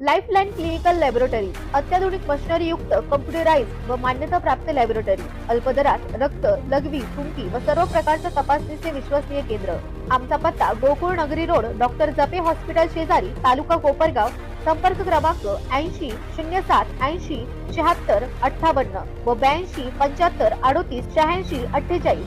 Lifeline clinical laboratory अत्याधुनिक machinery युक्त computerise व मान्यता प्राप्त लॅबोरेटरी अल्पदरात रक्त लघवी थुंकी व सर्व प्रकारच्या तपासणीचे विश्वसनीय केंद्र. आमचा पत्ता गोकुळ नगरी रोड डॉक्टर जपे हॉस्पिटल शेजारी तालुका कोपरगाव संपर्क क्रमांक ऐंशी शून्य सात ऐंशी शहात्तर अठ्ठावन्न व ब्याऐंशी पंच्याहत्तर अडोतीस शहाऐंशी अठ्ठेचाळीस.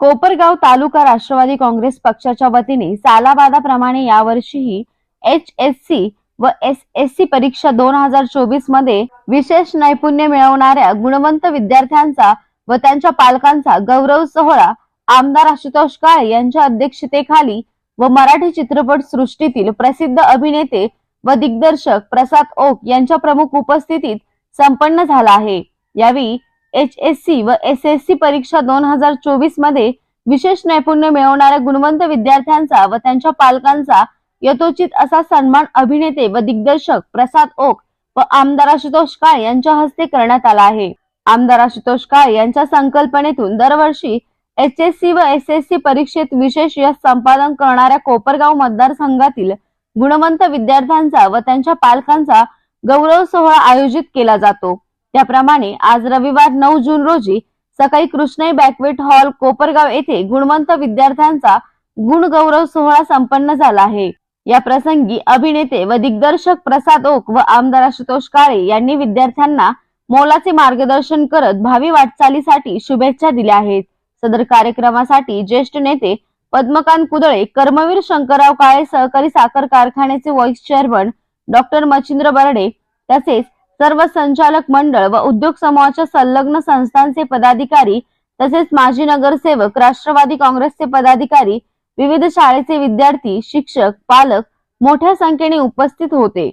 कोपरगाव तालुका राष्ट्रवादी काँग्रेस पक्षाच्या वतीने सालाबादाप्रमाणे यावर्षीही एच एस सी व एस एस सी परीक्षा दोन हजार चोवीसमध्ये विशेष नैपुण्य मिळवणाऱ्या गुणवंत विद्यार्थ्यांचा व त्यांच्या पालकांचा गौरव सोहळा आमदार आशुतोष काळे यांच्या अध्यक्षतेखाली व मराठी चित्रपट सृष्टीतील प्रसिद्ध अभिनेते व दिग्दर्शक प्रसाद ओक यांच्या प्रमुख उपस्थितीत संपन्न झाला आहे. यावेळी एच एस सी व एस एस सी परीक्षा दोन हजार चोवीसमध्ये विशेष नैपुण्य मिळवणाऱ्या गुणवंत विद्यार्थ्यांचा व त्यांच्या पालकांचा यथोचित असा सन्मान अभिनेते व दिग्दर्शक प्रसाद ओक व आमदार आशुतोष काळे यांच्या हस्ते करण्यात आला आहे. आमदार आशुतोष काळे यांच्या संकल्पनेतून दरवर्षी एच एस सी व एस एस सी परीक्षेत विशेष यश संपादन करणाऱ्या कोपरगाव मतदारसंघातील गुणवंत विद्यार्थ्यांचा व त्यांच्या पालकांचा गौरव सोहळा आयोजित केला जातो. त्याप्रमाणे आज रविवार नऊ जून रोजी सकाळी कृष्णाई बॅकवेट हॉल कोपरगाव येथे गुणवंत विद्यार्थ्यांचा गुण गौरव सोहळा संपन्न झाला आहे. या प्रसंगी अभिनेते व दिग्दर्शक प्रसाद ओक व आमदार आशुतोष काळे यांनी विद्यार्थ्यांना मोलाचे मार्गदर्शन करत भावी वाटचालीसाठी शुभेच्छा दिल्या आहेत. सदर कार्यक्रमासाठी ज्येष्ठ नेते पद्मकांत कुदळे कर्मवीर शंकरराव काळे सहकारी साखर कारखान्याचे vice chairman doctor Machhindra Barde तसेच सर्व संचालक मंडळ व उद्योग समूहाच्या संलग्न संस्थांचे पदाधिकारी तसेच माजी नगरसेवक राष्ट्रवादी काँग्रेसचे पदाधिकारी विविध शाळेचे विद्यार्थी शिक्षक पालक मोठ्या संख्येने उपस्थित होते.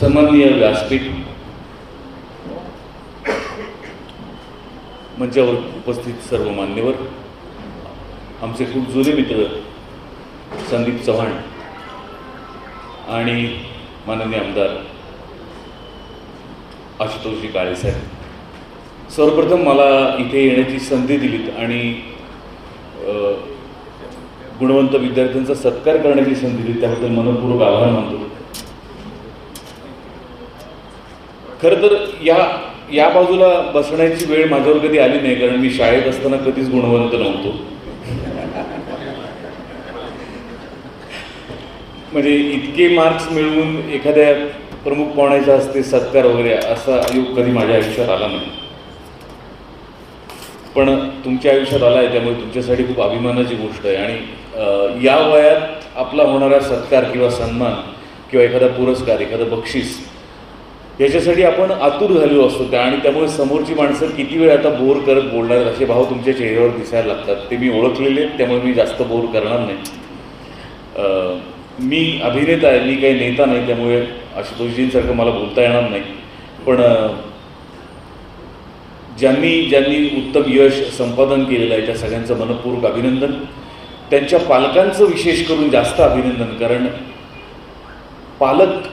समन्वय व्यासपीठ मंचावर उपस्थित सर्व मान्यवर आमचे खूप जुने मित्र संदीप चव्हाण आणि माननीय आमदार आशुतोषजी काळेसाहेब सर्वप्रथम मला इथे येण्याची संधी दिलीत आणि गुणवंत विद्यार्थ्यांचा सत्कार करण्याची संधी दिली. त्याबद्दल मनपूर्वक आभार मानतो. खरं तर या या बाजूला बसण्याची वेळ माझ्यावर कधी आली नाही कारण मी शाळेत असताना कधीच गुणवंत नव्हतो. म्हणजे इतके मार्क्स मिळवून एखाद्या प्रमुख पाहुण्याच्या हस्ते सत्कार वगैरे असा योग कधी माझ्या आयुष्यात आला नाही. पण तुमच्या आयुष्यात आला आहे त्यामुळे तुमच्यासाठी खूप अभिमानाची गोष्ट आहे. आणि या वयात आपला होणारा सत्कार किंवा सन्मान किंवा एखादा पुरस्कार एखादं बक्षीस याच्यासाठी आपण आतुर झालेलो असतो. त्या आणि त्यामुळे समोरची माणसं किती वेळ आता बोर करत बोलणार आहेत असे भाव तुमच्या चेहऱ्यावर दिसायला लागतात. ते मी ओळखलेले आहेत त्यामुळे मी जास्त बोर करणार नाही. मी अभिनेता आहे मी काही नेता नाही त्यामुळे आशुतोषजींसारखं मला बोलता येणार नाही. पण ज्यांनी ज्यांनी उत्तम यश संपादन केलेलं आहे त्या सगळ्यांचं मनपूर्वक अभिनंदन. त्यांच्या पालकांचं विशेष करून जास्त अभिनंदन कारण पालक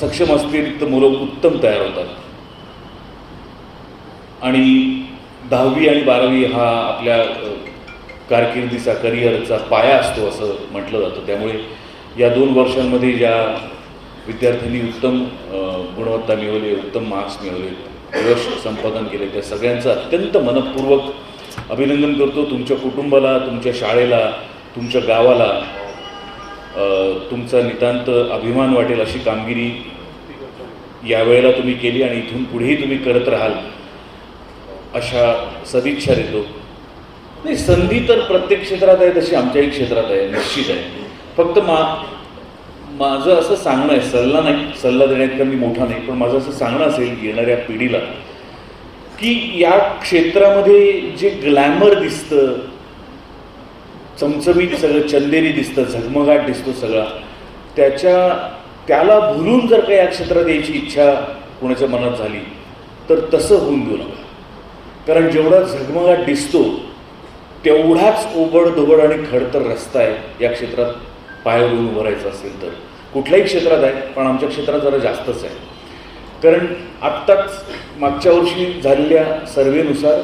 सक्षम असतील तर मुलं उत्तम तयार होतात. आणि दहावी आणि बारावी हा आपल्या कारकिर्दीचा करिअरचा पाया असतो असं म्हटलं जातं. त्यामुळे या दोन वर्षांमध्ये ज्या विद्यार्थ्यांनी उत्तम गुणवत्ता मिळवली उत्तम मार्क्स मिळवले यश संपादन केले. त्या सगळ्यांचं अत्यंत मनपूर्वक अभिनंदन करतो तुमच्या कुटुंबाला तुमच्या शाळेला तुमच्या गावाला. तुमचा नितांत अभिमान वाटेल अशी कामगिरी यावेळेला तुम्ही केली आणि इथून पुढेही तुम्ही करत राहाल अशा सदिच्छा देतो. नाही संधी तर प्रत्येक क्षेत्रात आहे तशी आमच्याही क्षेत्रात आहे निश्चित आहे. फक्त मा माझं असं सांगणं आहे सल्ला नाही सल्ला देण्यात मी मोठा नाही पण माझं असं सांगणं असेल येणाऱ्या पिढीला की या क्षेत्रामध्ये जे ग्लॅमर दिसतं चमचमीत सगळं चंदेरी दिसतं झगमगाट दिसतो सगळा त्याच्या त्याला भुलून जर का या क्षेत्रात यायची इच्छा कोणाच्या मनात झाली तर तसं होऊन देऊ नका. कारण जेवढा झगमगाट दिसतो तेवढाच ओबड धोबड आणि खडतर रस्ता आहे या क्षेत्रात पायावरून उभं राहायचं असेल तर. कुठल्याही क्षेत्रात आहे पण आमच्या क्षेत्रात जरा जास्तच आहे. कारण आत्ताच मागच्या वर्षी झालेल्या सर्वेनुसार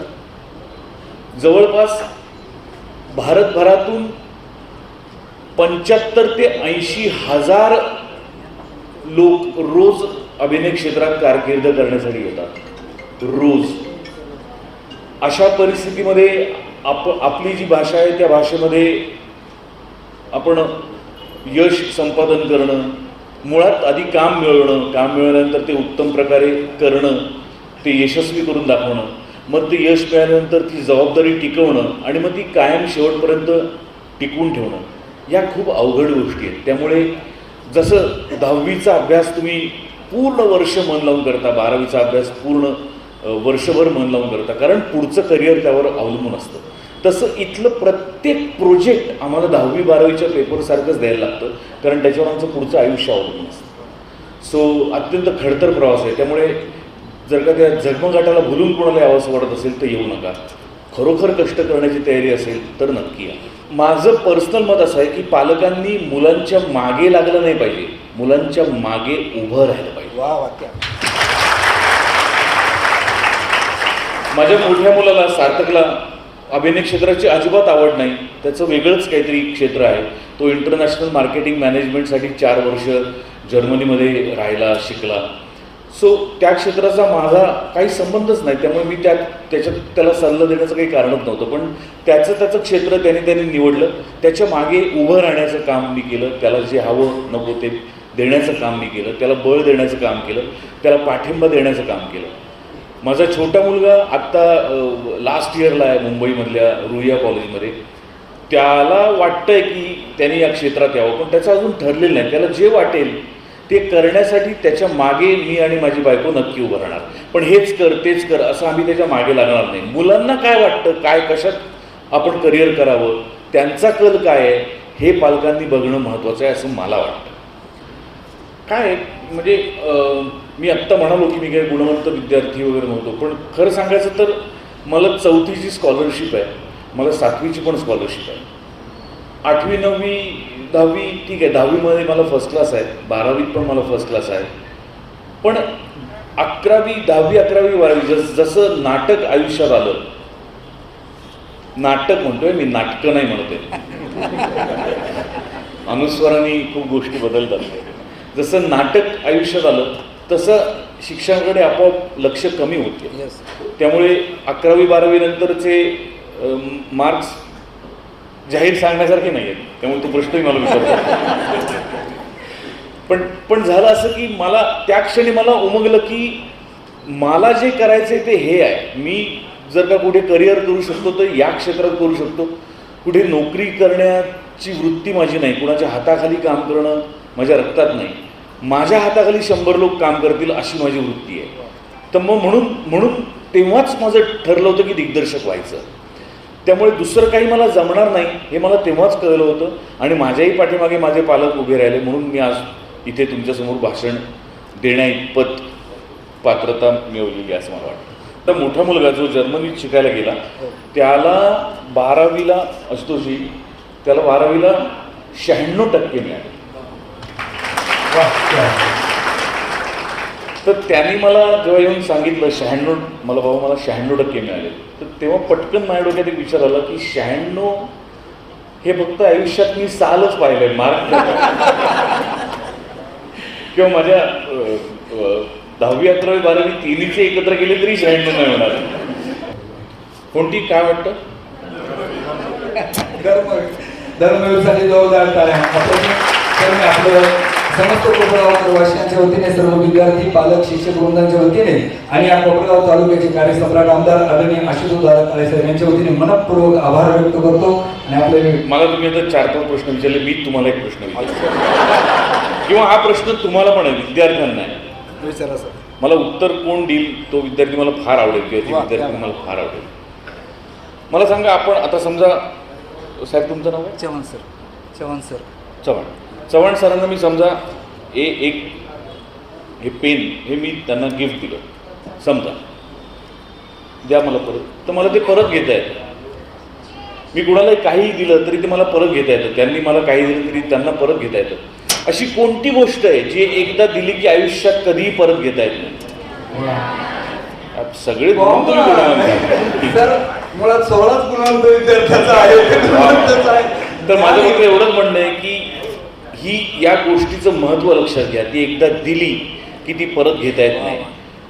जवळपास भारतभरातून पंच्याहत्तर ते ऐंशी हजार लोक रोज अभिनय क्षेत्रात कारकीर्द करण्यासाठी येतात. रोज. अशा परिस्थितीमध्ये आप आपली जी भाषा आहे त्या भाषेमध्ये आपण यश संपादन करणं मुळात आधी काम मिळवणं काम मिळाल्यानंतर ते उत्तम प्रकारे करणं ते यशस्वी करून दाखवणं मग ते यश मिळाल्यानंतर ती जबाबदारी टिकवणं आणि मग ती कायम शेवटपर्यंत टिकवून ठेवणं या खूप अवघड गोष्टी आहेत. त्यामुळे जसं दहावीचा अभ्यास तुम्ही पूर्ण वर्ष मन लावून करता बारावीचा अभ्यास पूर्ण वर्षभर मन लावून करता कारण पुढचं करिअर त्यावर अवलंबून असतं. तसं इथलं प्रत्येक प्रोजेक्ट आम्हाला दहावी बारावीच्या पेपरसारखंच द्यायला लागतं. कारण त्याच्यावर आमचं पुढचं आयुष्य अवलंबून असतं. सो अत्यंत खडतर प्रवास आहे. त्यामुळे जर का त्या जन्मगाठाला भुलून कोणाला यावंसं वाटत असेल तर येऊ नका. खरोखर कष्ट करण्याची तयारी असेल तर नक्की या. माझं पर्सनल मत असं आहे की पालकांनी मुलांच्या मागे लागलं नाही पाहिजे. मुलांच्या मागे उभं राहिलं पाहिजे. वा वाक्य माझ्या मोठ्या मुलाला सार्थकला अभिनय क्षेत्राची अजिबात आवड नाही. त्याचं वेगळंच काहीतरी क्षेत्र आहे. तो इंटरनॅशनल मार्केटिंग मॅनेजमेंटसाठी चार वर्ष जर्मनीमध्ये राहिला शिकला. सो त्या क्षेत्राचा माझा काही संबंधच नाही. त्यामुळे मी त्या त्याच्यात त्याला सल्ला देण्याचं काही कारणच नव्हतं. पण त्याचं त्याचं क्षेत्र त्याने त्याने निवडलं. त्याच्यामागे उभं राहण्याचं काम मी केलं. त्याला जे हवं नको ते देण्याचं काम मी केलं. त्याला बळ देण्याचं काम केलं. त्याला पाठिंबा देण्याचं काम केलं. माझा छोटा मुलगा आत्ता लास्ट इयरला आहे मुंबईमधल्या रुईया कॉलेजमध्ये. त्याला वाटतंय की त्याने या क्षेत्रात यावं पण त्याचं अजून ठरलेलं नाही. त्याला जे वाटेल ते करण्यासाठी त्याच्यामागे मी आणि माझी बायको नक्की उभं राहणार. पण हेच कर तेच कर असं आम्ही त्याच्यामागे लागणार नाही. मुलांना काय वाटतं काय कशात आपण करिअर करावं त्यांचा कल काय आहे हे पालकांनी बघणं महत्त्वाचं आहे असं मला वाटतं. काय म्हणजे मी आत्ता म्हणालो की मी काही गुणवंत विद्यार्थी वगैरे नव्हतो पण खरं सांगायचं तर मला चौथीची स्कॉलरशिप आहे मला सातवीची पण स्कॉलरशिप आहे. आठवी नववी दहावी ठीक आहे दहावीमध्ये मला फर्स्ट क्लास आहे बारावीत पण मला फर्स्ट क्लास आहे. पण अकरावी दहावी अकरावी बारावी जस जसं नाटक आयुष्यात आलं नाटक म्हणतोय मी नाटकं नाही म्हणतोय. अनुस्वाराने खूप गोष्टी बदलतात. जसं नाटक आयुष्यात आलं तसं शिक्षणाकडे आपोआप लक्ष कमी होते. त्यामुळे अकरावी बारावी नंतरचे मार्क्स जाहीर सांगण्यासारखे नाही आहेत त्यामुळे तो प्रश्नही मला विचारतो. पण पण झालं असं की मला त्या क्षणी मला उमगलं की मला जे करायचं आहे ते हे आहे. मी जर का कुठे करिअर करू शकतो तर या क्षेत्रात करू शकतो. कुठे नोकरी करण्याची वृत्ती माझी नाही. कुणाच्या हाताखाली काम करणं माझ्या रक्तात नाही. माझ्या हाताखाली शंभर लोक काम करतील अशी माझी वृत्ती आहे. तर मग म्हणून म्हणून तेव्हाच माझं ठरलं होतं की दिग्दर्शक व्हायचं. त्यामुळे दुसरं काही मला जमणार नाही हे मला तेव्हाच कळलं होतं आणि माझ्याही पाठीमागे माझे पालक उभे राहिले म्हणून मी आज इथे तुमच्यासमोर भाषण देण्याइतपत पात्रता मिळवलेली असं मला वाटतं. तर मोठा मुलगा जो जर्मनीत शिकायला गेला त्याला बारावीला असतोशी त्याला बारावीला शहाण्णव टक्के मिळाले. तर त्यांनी मला जेव्हा येऊन सांगितलं शहाण्णव मला बाबा मला शहाण्णव टक्के मिळाले. तर तेव्हा पटकन माझ्या डोक्यात एक विचार आला की शहाण्णव हे फक्त आयुष्यात मी सालच पाहिलंय मार्क किंवा माझ्या दहावी अकरावी बारावी तिन्हीचे एकत्र केले तरी शहाण्णव नाही होणार. कोणती काय वाटतं? धर्म धर्मवीरसाठी जोरदार आपलं समस्त कोपरगाव वाशियांच्या वतीने सर्व विद्यार्थी पालक शिक्षक वृंदांच्या वतीने आणि या कोपरगाव तालुक्याचे कार्यसम्राट आमदार आदरणीय आशुतोष दादा साहेब यांच्या वतीने मनपूर्वक आभार व्यक्त करतो आणि आपले मला तुम्ही आता चार पाच प्रश्न विचारले मी तुम्हाला एक प्रश्न विचारतो. किंवा हा प्रश्न तुम्हाला पण आहे विद्यार्थ्यांना आहे. विचारा सर. मला उत्तर कोण देईल तो विद्यार्थी मला फार आवडेल किंवा ती विद्यार्थी क्या मला फार आवडेल. मला सांगा आपण आता समजा साहेब तुमचं नाव आहे? Chavan sir Chavan sir. Chavan. Chavan सरांना मी समजा ए एक हे पेन हे मी त्यांना गिफ्ट दिलं. समजा. द्या मला परत. तर मला ते परत घेता येतं. मी कुणालाही काही दिलं तरी ते मला परत घेता येतं. त्यांनी मला काही दिलं तरी त्यांना परत घेता येतं. अशी कोणती गोष्ट आहे जी एकदा दिली की आयुष्यात कधीही परत घेता येत नाही? आप सगळे गुणवंतच आहे. तर माझं फक्त एवढंच म्हणणं आहे की ही या गोष्टीचं महत्त्व लक्षात घ्या. ती एकदा दिली की ती परत घेता येत नाही.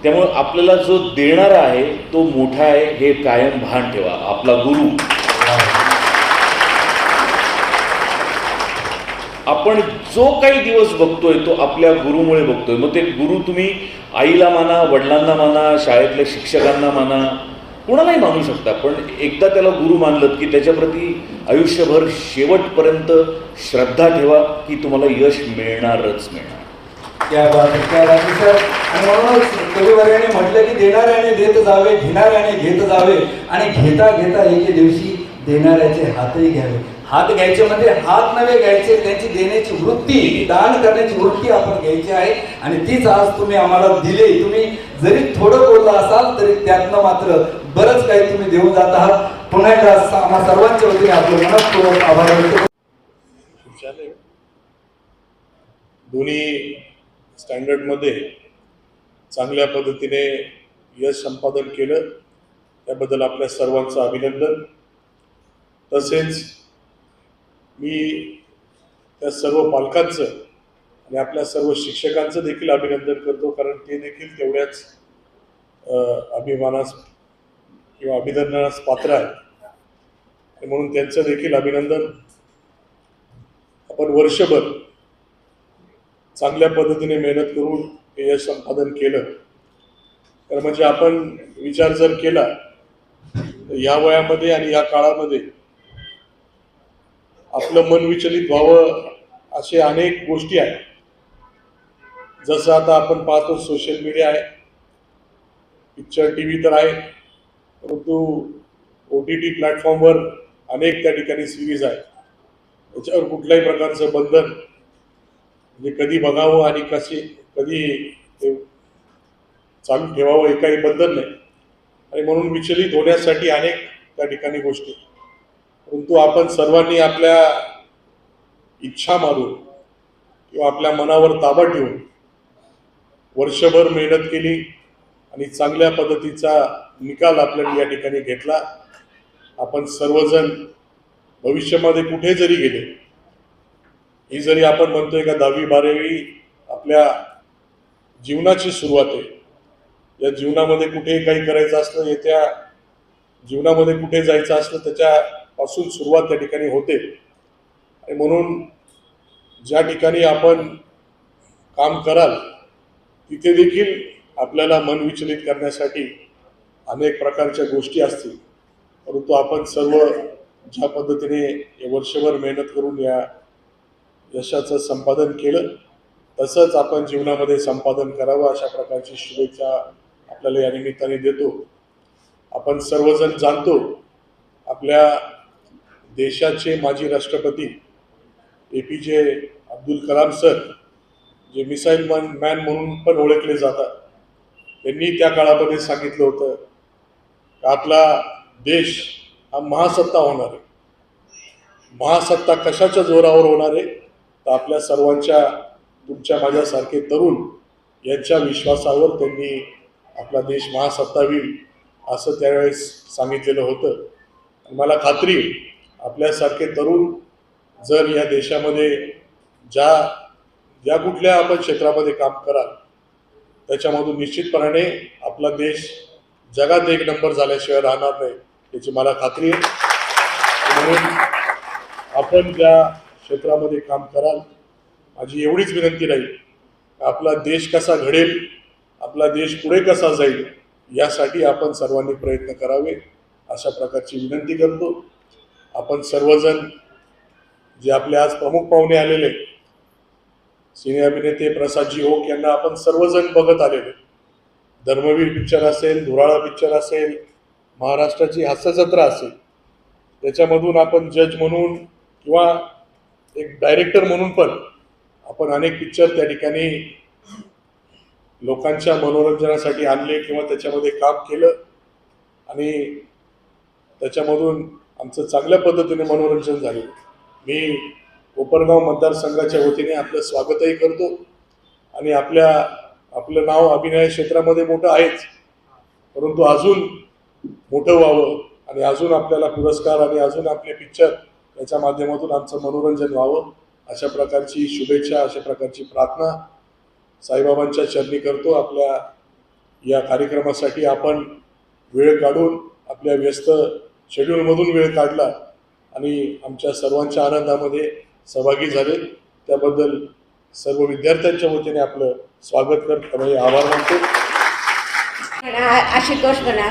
त्यामुळं आपल्याला जो देणारा आहे तो मोठा आहे हे कायम भान ठेवा. आपला गुरु. आपण जो काही दिवस बघतोय तो आपल्या गुरुमुळे बघतोय. मग ते गुरु तुम्ही आईला माना वडिलांना माना शाळेतल्या शिक्षकांना माना कोणालाही मानू शकता पण एकदा त्याला गुरु मानलं की त्याच्याप्रती आयुष्यभर शेवटपर्यंत श्रद्धा ठेवा की तुम्हाला यश मिळणारच मिळणार. त्या बात सर आणि म्हणूनच कविवर्याने म्हटलं की देणाऱ्याने देत जावे घेणाऱ्याने घेत जावे आणि घेता घेता एके दिवशी देणाऱ्याचे हातही घ्यावे. हात घ्यायचे म्हणजे हात नव्हे घ्यायचे त्यांची देण्याची वृत्ती दान करण्याची वृत्ती आपण घ्यायची आहे. आणि तीच आज तुम्ही आम्हाला दिली. तुम्ही जरी थोडं बोललं असाल तरी त्यातनं मात्र बरंच काही तुम्ही देऊन जात आहात. पुन्हा एकदा आम्हा सर्वांच्या वतीने आपलं मनपूर्वक आभार व्यक्त आहे. दोन्ही स्टँडर्डमध्ये चांगल्या पद्धतीने यश संपादन केलं. त्याबद्दल आपल्या सर्वांचं अभिनंदन. तसेच मी त्या सर्व पालकांचं आणि आपल्या सर्व शिक्षकांचं देखील अभिनंदन करतो कारण ते देखील तेवढ्याच अभिमानास किंवा अभिनंदनास पात्र आहे आणि म्हणून त्यांचं देखील अभिनंदन. आपण वर्षभर चांगल्या पद्धतीने मेहनत करून हे यश संपादन केलं. तर म्हणजे आपण विचार जर केला तर या वयामध्ये आणि या काळामध्ये आपलं मन विचलित व्हावं असे अनेक गोष्टी आहेत. जसं आता आपण पाहतो सोशल मीडिया आहे. पिक्चर टी व्ही तर आहे. परंतु ओ टी टी प्लॅटफॉर्मवर अनेक त्या ठिकाणी सिरीज आहेत. त्याच्यावर कुठल्याही प्रकारचं बंधन म्हणजे कधी बघावं आणि कसे कधी ते चालू ठेवावं हे काही बंधन नाही. आणि म्हणून विचलित होण्यासाठी अनेक त्या ठिकाणी गोष्टी परंतु आपण सर्वांनी आपल्या इच्छा मारून किंवा आपल्या मनावर ताबा ठेवून वर्षभर मेहनत केली आणि चांगल्या पद्धतीचा निकाल आपल्याला या ठिकाणी घेतला आपण सर्वजण भविष्यामध्ये कुठे जरी गेले ही जरी आपण म्हणतोय का दहावी बारावी आपल्या जीवनाची सुरुवात आहे. या जीवनामध्ये कुठे काही करायचं असलं येत्या जीवनामध्ये कुठे जायचं असलं त्याच्या पासून सुरुवात त्या ठिकाणी होते. आणि म्हणून ज्या ठिकाणी आपण काम कराल तिथे देखील आपल्याला मन विचलित करण्यासाठी अनेक प्रकारच्या गोष्टी असतील. परंतु आपण सर्व ज्या पद्धतीने वर्षभर मेहनत करून या यशाचं संपादन केलं तसंच आपण जीवनामध्ये संपादन करावं अशा प्रकारची शुभेच्छा आपल्याला या निमित्ताने देतो. आपण सर्वजण जाणतो आपल्या देशाचे माजी राष्ट्रपती A P J Abdul Kalam sir जे मिसाईल मॅन मॅन म्हणून पण ओळखले जातात त्यांनी त्या काळामध्ये सांगितलं होतं का आपला देश हा महासत्ता होणार आहे. महासत्ता कशाच्या जोरावर होणार आहे? तर आपल्या सर्वांच्या तुमच्या माझ्यासारखे तरुण यांच्या विश्वासावर त्यांनी आपला देश महासत्ता होईल असं त्यावेळेस सांगितलेलं होतं. मला खात्री आहे, आपल्यासारखे तरुण जर या देशामध्ये ज्या ज्या कुठल्या आपण क्षेत्रामध्ये काम कराल त्याच्यामधून निश्चितपणाने आपला देश जगात एक नंबर झाल्याशिवाय राहणार नाही याची मला खात्री आहे. म्हणून आपण ज्या क्षेत्रामध्ये काम कराल माझी एवढीच विनंती राहील आपला देश कसा घडेल आपला देश पुढे कसा जाईल यासाठी आपण सर्वांनी प्रयत्न करावे अशा प्रकारची विनंती करतो. आपण सर्वजण जे आपले आज प्रमुख पाहुणे आलेले सिने अभिनेते प्रसादजी ओक यांना आपण सर्वजण बघत आलेले धर्मवीर पिक्चर असेल धुराळा पिक्चर असेल महाराष्ट्राची हास्यजत्रा असेल त्याच्यामधून आपण जज म्हणून किंवा एक डायरेक्टर म्हणून पण आपण अनेक पिक्चर त्या ठिकाणी लोकांच्या मनोरंजनासाठी आणले किंवा त्याच्यामध्ये काम केलं आणि त्याच्यामधून आमचं चांगल्या पद्धतीने मनोरंजन झाले. मी कोपरगाव मतदारसंघाच्या वतीने आपलं स्वागतही करतो. आणि आपल्या आपलं नाव अभिनय क्षेत्रामध्ये मोठं आहेच. परंतु अजून मोठं व्हावं आणि अजून आपल्याला पुरस्कार आणि अजून आपले पिक्चर याच्या माध्यमातून आमचं मनोरंजन व्हावं अशा प्रकारची शुभेच्छा अशा प्रकारची प्रार्थना साईबाबांच्या चरणी करतो. आपल्या या कार्यक्रमासाठी आपण वेळ काढून आपल्या व्यस्त शेड्यूलमधून वेळ काढला आणि आमच्या सर्वांच्या आनंदामध्ये सहभागी झाले. त्याबद्दल सर्व विद्यार्थ्यांच्या वतीने आपलं स्वागत करत म्हणजे आभार मानतो. आशुतोष म्हणा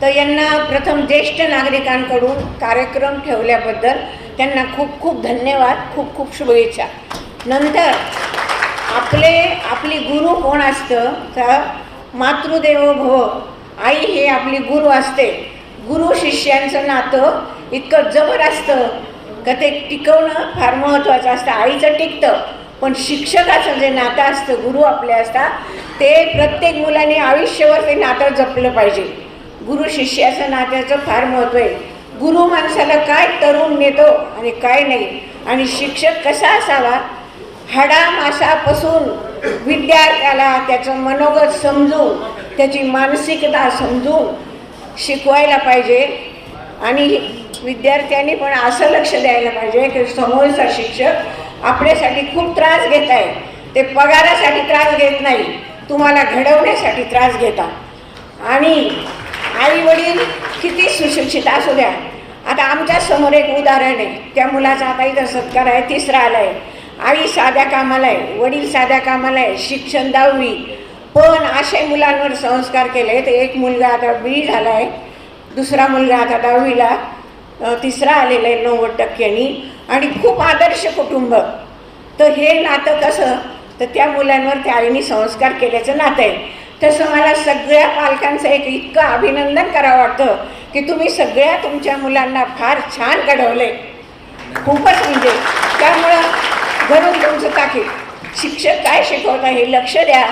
तर यांना प्रथम ज्येष्ठ नागरिकांकडून कार्यक्रम ठेवल्याबद्दल त्यांना खूप खूप धन्यवाद खूप खूप शुभेच्छा. नंतर आपले आपली गुरु कोण असतं? तर मातृदेव भव. आई हे आपली गुरु असते. गुरु शिष्यांचं नातं इतकं जबर असतं का ते टिकवणं फार महत्त्वाचं असतं. आईचं टिकतं पण शिक्षकाचं जे नातं असतं गुरु आपले असतात ते प्रत्येक मुलाने आयुष्यभर ते नातं जपलं पाहिजे. गुरु शिष्याचं नात्याचं फार महत्त्व आहे. गुरु माणसाला काय तरुण नेतो आणि काय नाही आणि शिक्षक कसा असावा? हाडामासापासून विद्यार्थ्याला त्याचं मनोगत समजून त्याची मानसिकता समजून शिकवायला पाहिजे. आणि विद्यार्थ्यांनी पण असं लक्ष द्यायला पाहिजे की समोरचा शिक्षक आपल्यासाठी खूप त्रास घेत आहे. ते पगारासाठी त्रास घेत नाही. तुम्हाला घडवण्यासाठी त्रास घेतात. आणि आई वडील किती सुशिक्षित असू द्या. आता आमच्यासमोर एक उदाहरण आहे. त्या मुलाचा आता इथं सत्कार आहे तिसरा आला आहे आई साध्या कामाला आहे वडील साध्या कामाला आहे शिक्षण दहावी. पण असे मुलांवर संस्कार केले. तर एक मुलगा आता बी झाला आहे दुसरा मुलगा आता दहावीला. तिसरा आलेला आहे नव्वद टक्क्यांनी. आणि खूप आदर्श कुटुंब. तर हे नातं कसं? तर त्या मुलांवर त्या आईने संस्कार केल्याचं नातं आहे. तसं मला सगळ्या पालकांचं एक इतकं अभिनंदन करावं वाटतं की तुम्ही सगळ्या तुमच्या मुलांना फार छान घडवलं खूपच म्हणजे. त्यामुळं घरून तुमचं ताकीद शिक्षक काय शिकवता हे लक्ष द्या.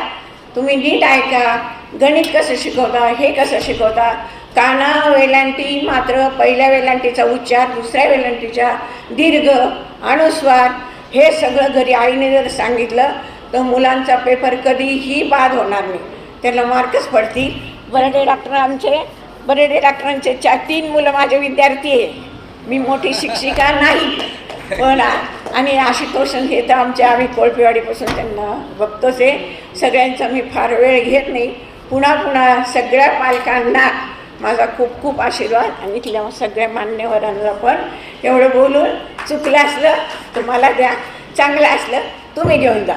तुम्ही नीट ऐका गणित कसं शिकवता हे कसं शिकवता? काना वेलांटी मात्र पहिल्या वेलांटीचा उच्चार दुसऱ्या वेलांटीचा दीर्घ अनुस्वार हे सगळं घरी आईने जर सांगितलं तर मुलांचा पेपर कधीही बाद होणार नाही. त्याला मार्कच पडतील. बरडे डॉक्टर आमचे बरडे डॉक्टरांचे चार तीन मुलं माझे विद्यार्थी आहे. मी मोठी शिक्षिका नाही. पण आणि आशुतोष हे तर आमच्या आम्ही कोळपेवाडीपासून त्यांना बघतोच आहे. सगळ्यांचा मी फार वेळ घेत नाही. पुन्हा पुन्हा सगळ्या पालकांना माझा खूप खूप आशीर्वाद आणि तिला सगळ्या मान्यवरांना पण एवढं बोलून चुकलं असलं तर मला द्या. चांगलं असलं तुम्ही घेऊन जा.